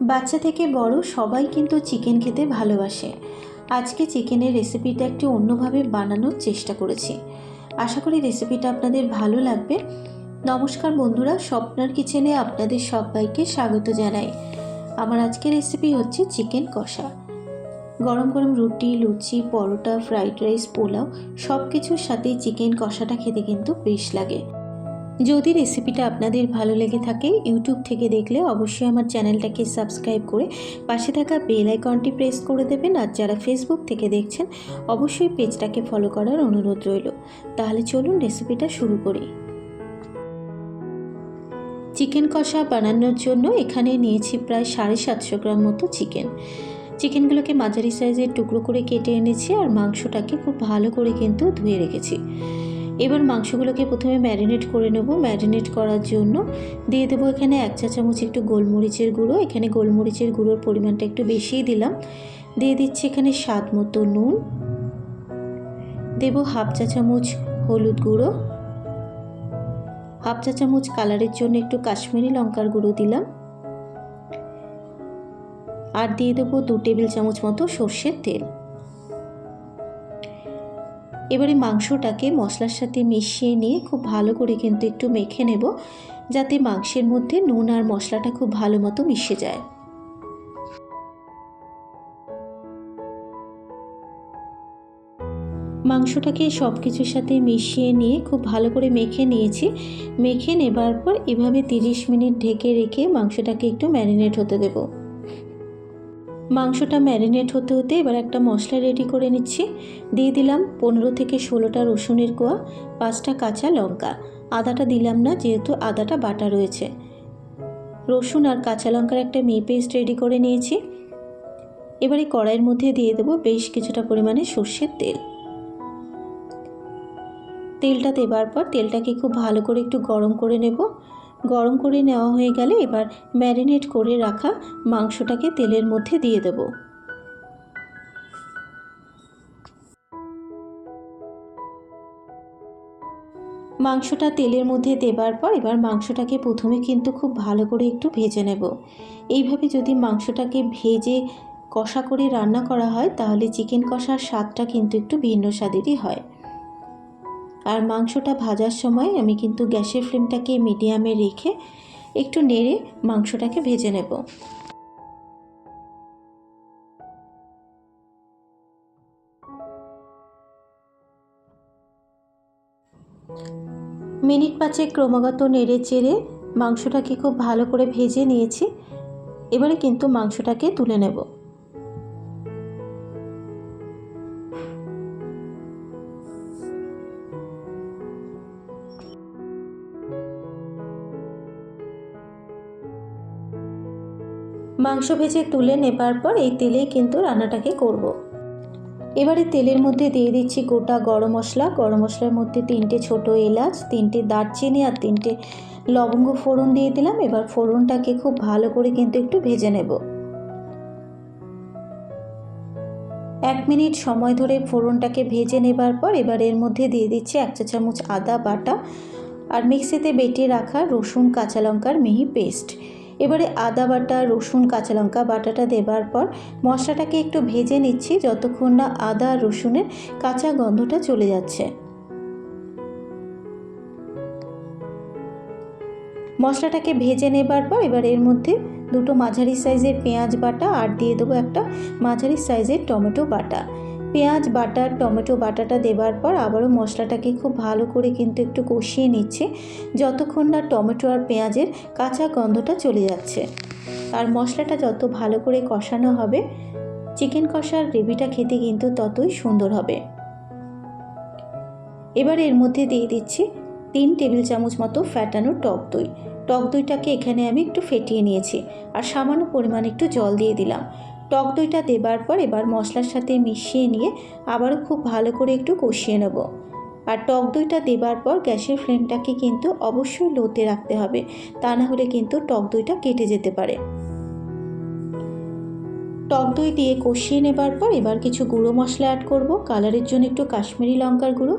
বাচ্চা থেকে বড় সবাই কিন্তু চিকেন খেতে ভালোবাসে। আজকে চিকেনের রেসিপিটা একটু অন্যভাবে বানানোর চেষ্টা করেছি। আশা করি রেসিপিটা আপনাদের ভালো লাগবে। নমস্কার বন্ধুরা, স্বপ্নার কিচেনে আপনাদের সবাইকে স্বাগত জানাই। আমার আজকের রেসিপি হচ্ছে চিকেন কষা। গরম গরম রুটি, লুচি, পরোটা, ফ্রাইড রাইস, পোলাও সব কিছুর সাথেই চিকেন কষাটা খেতে কিন্তু বেশ লাগে। যদি রেসিপিটা আপনাদের ভালো লেগে থাকে ইউটিউব থেকে দেখলে অবশ্যই আমার চ্যানেলটাকে সাবস্ক্রাইব করে পাশে থাকা বেল আইকনটি প্রেস করে দেবেন। আর যারা ফেসবুক থেকে দেখছেন, অবশ্যই পেজটাকে ফলো করার অনুরোধ রইল। তাহলে চলুন রেসিপিটা শুরু করি। চিকেন কষা বানানোর জন্য এখানে নিয়েছি প্রায় সাড়ে সাতশো গ্রাম মতো চিকেন। চিকেনগুলোকে মাঝারি সাইজের টুকরো করে কেটে এনেছি আর মাংসটাকে খুব ভালো করে কিন্তু ধুয়ে রেখেছি। এবার মাংসগুলোকে প্রথমে ম্যারিনেট করে নেব। ম্যারিনেট করার জন্য দিয়ে দেবো এখানে এক চা চামচ একটু গোলমরিচের গুঁড়ো। এখানে গোলমরিচের গুঁড়োর পরিমাণটা একটু বেশিই দিলাম। দিয়ে দিচ্ছি এখানে স্বাদ মতো নুন। দেব হাফ চা চামচ হলুদ গুঁড়ো। হাফ চা চামচ কালারের জন্য একটু কাশ্মীরি লঙ্কার গুঁড়ো দিলাম। আর দিয়ে দেবো দু টেবিল চামচ মতো সর্ষের তেল। এবারে মাংসটাকে মশলার সাথে মিশিয়ে নিয়ে খুব ভালো করে কিন্তু একটু মেখে নেব, যাতে মাংসের মধ্যে নুন আর মশলাটা খুব ভালো মতো মিশে যায়। মাংসটাকে সব কিছুর সাথে মিশিয়ে নিয়ে খুব ভালো করে মেখে নিয়েছি। মেখে নেবার পর এভাবে তিরিশ মিনিট ঢেকে রেখে মাংসটাকে একটু ম্যারিনেট হতে দেবো। মাংসটা ম্যারিনেট হতে হতে এবার একটা মশলা রেডি করে নিচ্ছি। দিয়ে দিলাম পনেরো থেকে ষোলোটা রসুনের কোয়া, পাঁচটা কাঁচা লঙ্কা। আদাটা দিলাম না, যেহেতু আদাটা বাটা রয়েছে। রসুন আর কাঁচা লঙ্কার একটা মি পেস্ট রেডি করে নিয়েছি। এবারে কড়াইয়ের মধ্যে দিয়ে দেবো বেশ কিছুটা পরিমাণে সর্ষের তেল। তেলটা দেবার পর তেলটাকে খুব ভালো করে একটু গরম করে নেব। গরম করে নেওয়া হয়ে গেলে এবার ম্যারিনেট করে রাখা মাংসটাকে তেলের মধ্যে দিয়ে দেব। মাংসটা তেলের মধ্যে দেবার পর এবার মাংসটাকে প্রথমে কিন্তু খুব ভালো করে একটু ভেজে নেব। এইভাবে যদি মাংসটাকে ভেজে কষা করে রান্না করা হয়, তাহলে চিকেন কষার স্বাদটা কিন্তু একটু ভিন্ন স্বাদেরই হয়। আর মাংসটা ভাজার সময় আমি কিন্তু গ্যাসের ফ্লেমটাকে মিডিয়ামে রেখে একটু নেড়ে মাংসটাকে ভেজে নেব। মিনিট পাঁচে ক্রমাগত নেড়ে চেড়ে মাংসটাকে খুব ভালো করে ভেজে নিয়েছি। এবারে কিন্তু মাংসটাকে তুলে নেব। মাংস ভেজে তুলে নেবার পর এই তেলেই কিন্তু রান্নাটাকে করব। এবারে তেলের মধ্যে দিয়ে দিচ্ছি গোটা গরম মশলা। গরম মশলার মধ্যে তিনটে ছোট এলাচ, তিনটে দারচিনি আর তিনটে লবঙ্গ ফোড়ন দিয়ে দিলাম। এবার ফোড়নটাকে খুব ভালো করে কিন্তু একটু ভেজে নেব। এক মিনিট সময় ধরে ফোড়নটাকে ভেজে নেবার পর এবার এর মধ্যে দিয়ে দিচ্ছি এক চা চামচ আদা বাটা। আর মিক্সিতে বেটে রাখা রসুন, কাঁচা লঙ্কার মিহি পেস্ট। এবারে আদা বাটা, রসুন, কাঁচা লঙ্কা বাটাটা দেবার পর মশলাটাকে একটু ভেজে নিচ্ছি যতক্ষণ না আদা রসুনের কাঁচা গন্ধটা চলে যাচ্ছে। মশলাটাকে ভেজে নেবার পর এবার এর মধ্যে দুটো মাঝারি সাইজের পেঁয়াজ বাটা আর দিয়ে দেবো একটা মাঝারি সাইজের টমেটো বাটা। পেঁয়াজ বাটা, টমেটো বাটাটা দেবার পর আবারও মশলাটাকে খুব ভালো করে কিন্তু একটু কষিয়ে নিচ্ছে, যতক্ষণ না টমেটো আর পেঁয়াজের কাঁচা গন্ধটা চলে যাচ্ছে। আর মশলাটা যত ভালো করে কষানো হবে, চিকেন কষার গ্রেভিটা খেতে কিন্তু ততই সুন্দর হবে। এবার এর মধ্যে দিয়ে দিচ্ছি তিন টেবিল চামচ মতো ফ্যাটানো টক দই। টক দইটাকে এখানে আমি একটু ফেটিয়ে নিয়েছি, আর সামান্য পরিমাণ একটু জল দিয়ে দিলাম। টক দইটা দেবার পর এবার মশলার সাথে মিশিয়ে নিয়ে আবারও খুব ভালো করে একটু কষিয়ে নেব। আর টক দইটা দেবার পর গ্যাসের ফ্লেমটাকে কিন্তু অবশ্যই লোতে রাখতে হবে, তা না হলে কিন্তু টক দইটা কেটে যেতে পারে। টক দই দিয়ে কষিয়ে নেবার পর এবার কিছু গুঁড়ো মশলা অ্যাড করব, কালারের জন্য একটু কাশ্মীরি লঙ্কার গুঁড়ো,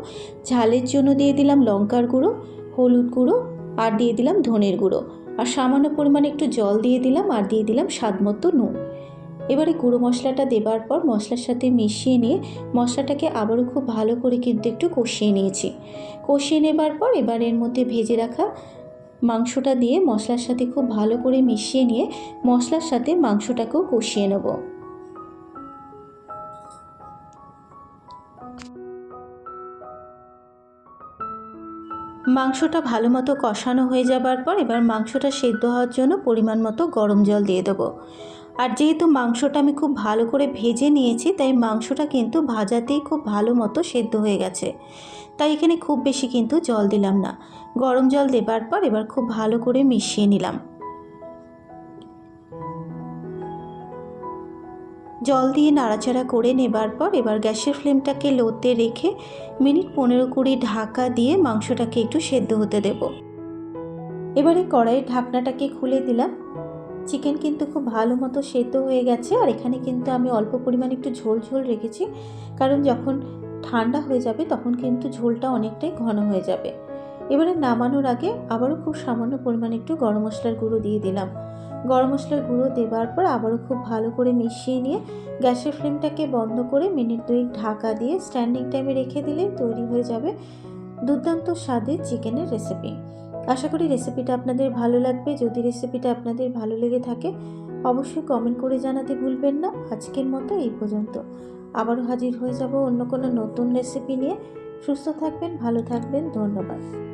ঝালের জন্য দিয়ে দিলাম লঙ্কার গুঁড়ো, হলুদ গুঁড়ো, আর দিয়ে দিলাম ধনের গুঁড়ো। আর সামান্য পরিমাণে একটু জল দিয়ে দিলাম, আর দিয়ে দিলাম স্বাদ মতো নুন। এবারে গুঁড়ো মশলাটা দেবার পর মশলার সাথে মিশিয়ে নিয়ে মশলাটাকে আবারও খুব ভালো করে কিন্তু একটু কষিয়ে নিয়েছি। কষিয়ে নেবার পর এবার এর মধ্যে ভেজে রাখা মাংসটা দিয়ে মশলার সাথে খুব ভালো করে মিশিয়ে নিয়ে মশলার সাথে মাংসটাকেও কষিয়ে নেব। মাংসটা ভালো মতো কষানো হয়ে যাবার পর এবার মাংসটা সেদ্ধ হওয়ার জন্য পরিমাণ মতো গরম জল দিয়ে দেবো। আর যেহেতু মাংসটা আমি খুব ভালো করে ভেজে নিয়েছি, তাই মাংসটা কিন্তু ভাজাতেই খুব ভালো মতো সেদ্ধ হয়ে গেছে। তাই এখানে খুব বেশি কিন্তু জল দিলাম না। গরম জল দেবার পর এবার খুব ভালো করে মিশিয়ে নিলাম। জল দিয়ে নাড়াচাড়া করে নেবার পর এবার গ্যাসের ফ্লেমটাকে লোতে রেখে মিনিট পনেরো কুড়ি ঢাকা দিয়ে মাংসটাকে একটু সেদ্ধ হতে দেব। এবারে কড়াইয়ের ঢাকনাটাকে খুলে দিলাম। চিকেন কিন্তু খুব ভালো মতো সেদ্ধ হয়ে গেছে, আর এখানে কিন্তু আমি অল্প পরিমাণে একটু ঝোল ঝোল রেখেছি। কারণ যখন ঠান্ডা হয়ে যাবে তখন কিন্তু ঝোলটা অনেকটাই ঘন হয়ে যাবে। এবারে নামানোর আগে আবারও খুব সামান্য পরিমাণে একটু গরম মশলার গুঁড়ো দিয়ে দিলাম। গরম মশলার গুঁড়ো দেবার পর আবারও খুব ভালো করে মিশিয়ে নিয়ে গ্যাসের ফ্লেমটাকে বন্ধ করে মিনিট দুই ঢাকা দিয়ে স্ট্যান্ডিং টাইমে রেখে দিলে তৈরি হয়ে যাবে দুর্দান্ত স্বাদের চিকেনের রেসিপি। আশা করি রেসিপিটা আপনাদের ভালো লাগবে। যদি রেসিপিটা আপনাদের ভালো লেগে থাকে, অবশ্যই কমেন্ট করে জানাতে ভুলবেন না। আজকের মতো এই পর্যন্ত। আবারও হাজির হয়ে যাব অন্য কোনো নতুন রেসিপি নিয়ে। সুস্থ থাকবেন, ভালো থাকবেন, ধন্যবাদ।